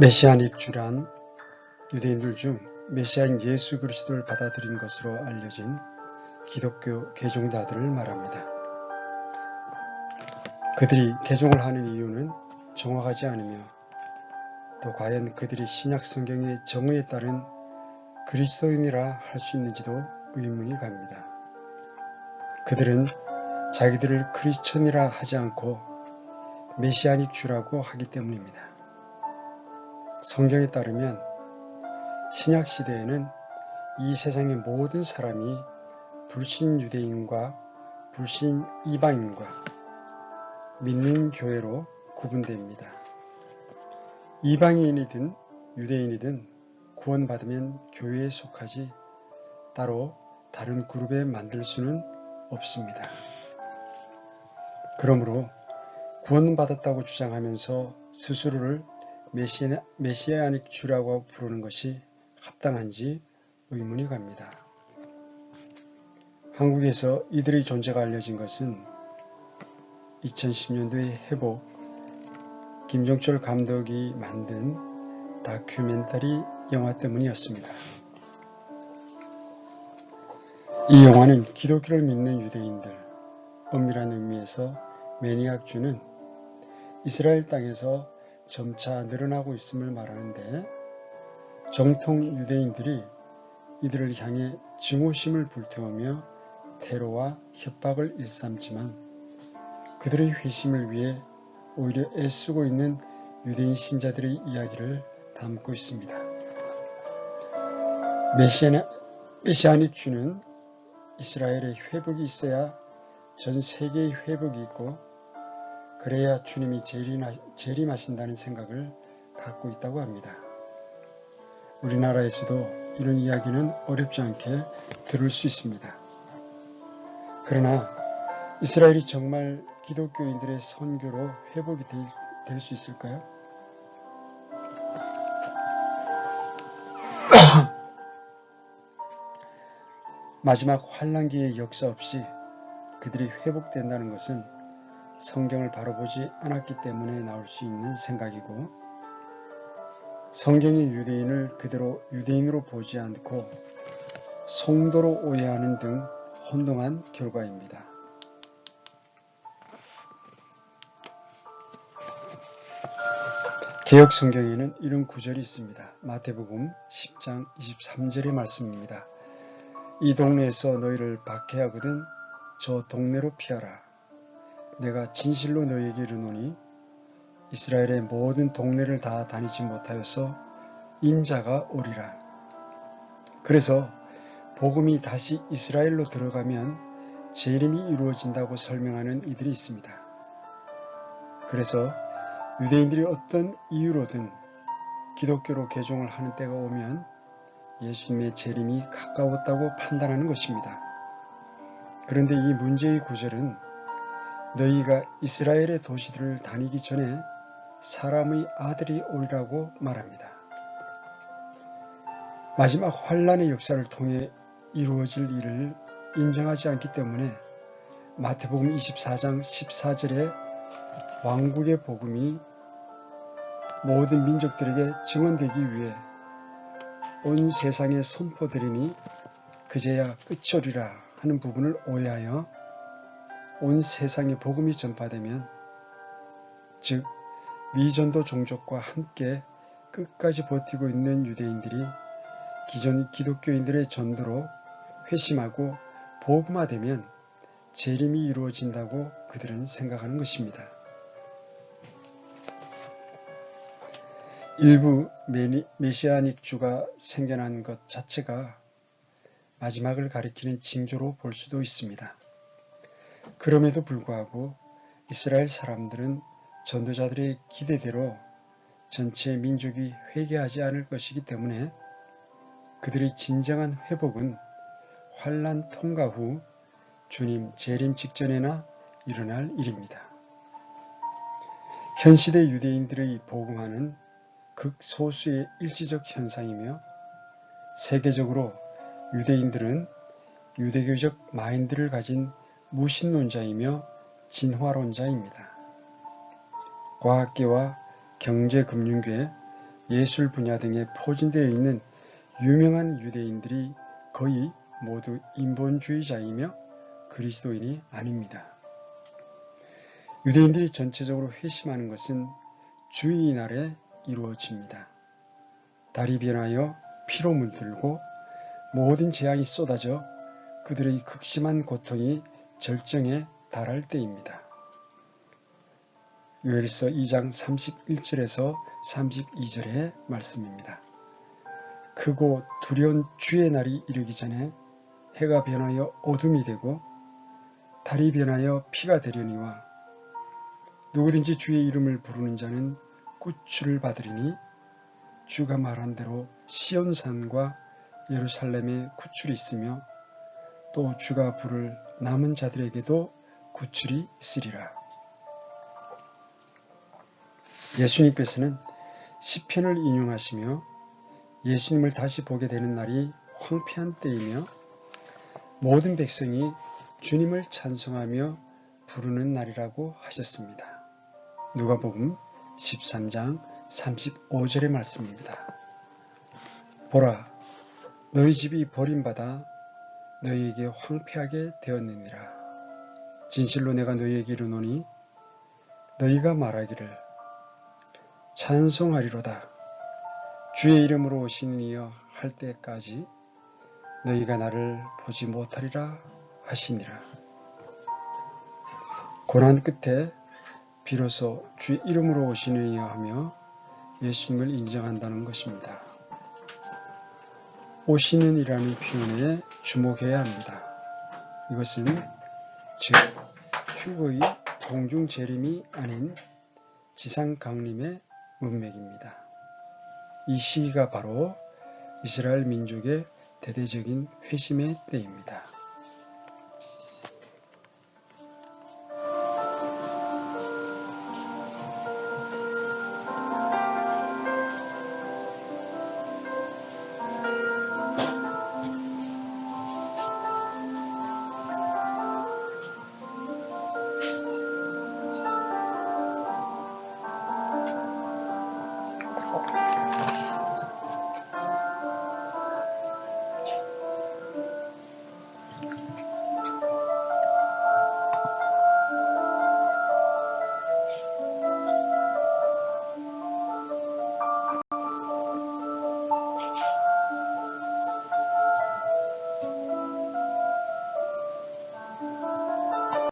메시아닉 주란 유대인들 중 메시아인 예수 그리스도를 받아들인 것으로 알려진 기독교 개종자들을 말합니다. 그들이 개종을 하는 이유는 정확하지 않으며 또 과연 그들이 신약 성경의 정의에 따른 그리스도인이라 할 수 있는지도 의문이 갑니다. 그들은 자기들을 크리스천이라 하지 않고 메시아닉 주라고 하기 때문입니다. 성경에 따르면 신약 시대에는 이 세상의 모든 사람이 불신 유대인과 불신 이방인과 믿는 교회로 구분됩니다. 이방인이든 유대인이든 구원받으면 교회에 속하지 따로 다른 그룹에 만들 수는 없습니다. 그러므로 구원받았다고 주장하면서 스스로를 메시아, 메시아닉 주라고 부르는 것이 합당한지 의문이 갑니다. 한국에서 이들의 존재가 알려진 것은 2010년도에 회복 김종철 감독이 만든 다큐멘터리 영화 때문이었습니다. 이 영화는 기독교를 믿는 유대인들, 엄밀한 의미에서 매니악주는 이스라엘 땅에서 점차 늘어나고 있음을 말하는데 정통 유대인들이 이들을 향해 증오심을 불태우며 테러와 협박을 일삼지만 그들의 회심을 위해 오히려 애쓰고 있는 유대인 신자들의 이야기를 담고 있습니다. 메시아니 주는 이스라엘의 회복이 있어야 전 세계의 회복이 있고 그래야 주님이 재림하신다는 생각을 갖고 있다고 합니다. 우리나라에서도 이런 이야기는 어렵지 않게 들을 수 있습니다. 그러나 이스라엘이 정말 기독교인들의 선교로 회복이 될 수 있을까요? 마지막 환란기의 역사 없이 그들이 회복된다는 것은 성경을 바로 보지 않았기 때문에 나올 수 있는 생각이고 성경의 유대인을 그대로 유대인으로 보지 않고 성도로 오해하는 등 혼동한 결과입니다. 개혁 성경에는 이런 구절이 있습니다. 마태복음 10장 23절의 말씀입니다. 이 동네에서 너희를 박해하거든 저 동네로 피하라. 내가 진실로 너희에게 이르노니 이스라엘의 모든 동네를 다 다니지 못하여서 인자가 오리라. 그래서 복음이 다시 이스라엘로 들어가면 재림이 이루어진다고 설명하는 이들이 있습니다. 그래서 유대인들이 어떤 이유로든 기독교로 개종을 하는 때가 오면 예수님의 재림이 가까웠다고 판단하는 것입니다. 그런데 이 문제의 구절은 너희가 이스라엘의 도시들을 다니기 전에 사람의 아들이 오리라고 말합니다. 마지막 환란의 역사를 통해 이루어질 일을 인정하지 않기 때문에 마태복음 24장 14절에 왕국의 복음이 모든 민족들에게 증언되기 위해 온 세상에 선포되리니 그제야 끝이 오리라 하는 부분을 오해하여 온 세상에 복음이 전파되면 즉 미전도 종족과 함께 끝까지 버티고 있는 유대인들이 기존 기독교인들의 전도로 회심하고 복음화되면 재림이 이루어진다고 그들은 생각하는 것입니다. 일부 메시아닉 주가 생겨난 것 자체가 마지막을 가리키는 징조로 볼 수도 있습니다. 그럼에도 불구하고 이스라엘 사람들은 전도자들의 기대대로 전체 민족이 회개하지 않을 것이기 때문에 그들의 진정한 회복은 환란 통과 후 주님 재림 직전에나 일어날 일입니다. 현시대 유대인들의 복음화는 극소수의 일시적 현상이며 세계적으로 유대인들은 유대교적 마인드를 가진 무신론자이며 진화론자입니다. 과학계와 경제금융계, 예술 분야 등에 포진되어 있는 유명한 유대인들이 거의 모두 인본주의자이며 그리스도인이 아닙니다. 유대인들이 전체적으로 회심하는 것은 주의 날에 이루어집니다. 달이 변하여 피로 물들고 모든 재앙이 쏟아져 그들의 극심한 고통이 절정에 달할 때입니다. 요엘서 2장 31절에서 32절의 말씀입니다. 크고 두려운 주의 날이 이르기 전에 해가 변하여 어둠이 되고 달이 변하여 피가 되려니와 누구든지 주의 이름을 부르는 자는 꾸추를 받으리니 주가 말한 대로 시온산과 예루살렘에 구출이 있으며 또 주가 부를 남은 자들에게도 구출이 있으리라. 예수님께서는 시편을 인용하시며 예수님을 다시 보게 되는 날이 황폐한 때이며 모든 백성이 주님을 찬송하며 부르는 날이라고 하셨습니다. 누가복음 13장 35절의 말씀입니다. 보라, 너희 집이 버림받아 너희에게 황폐하게 되었느니라. 진실로 내가 너희에게 이르노니 너희가 말하기를 찬송하리로다. 주의 이름으로 오시는 이여 할 때까지 너희가 나를 보지 못하리라 하시니라. 고난 끝에 비로소 주의 이름으로 오시는 이여 하며 예수님을 인정한다는 것입니다. 오시는 이라는 표현에 주목해야 합니다. 이것은 즉 휴거의 공중 재림이 아닌 지상 강림의 문맥입니다. 이 시기가 바로 이스라엘 민족의 대대적인 회심의 때입니다.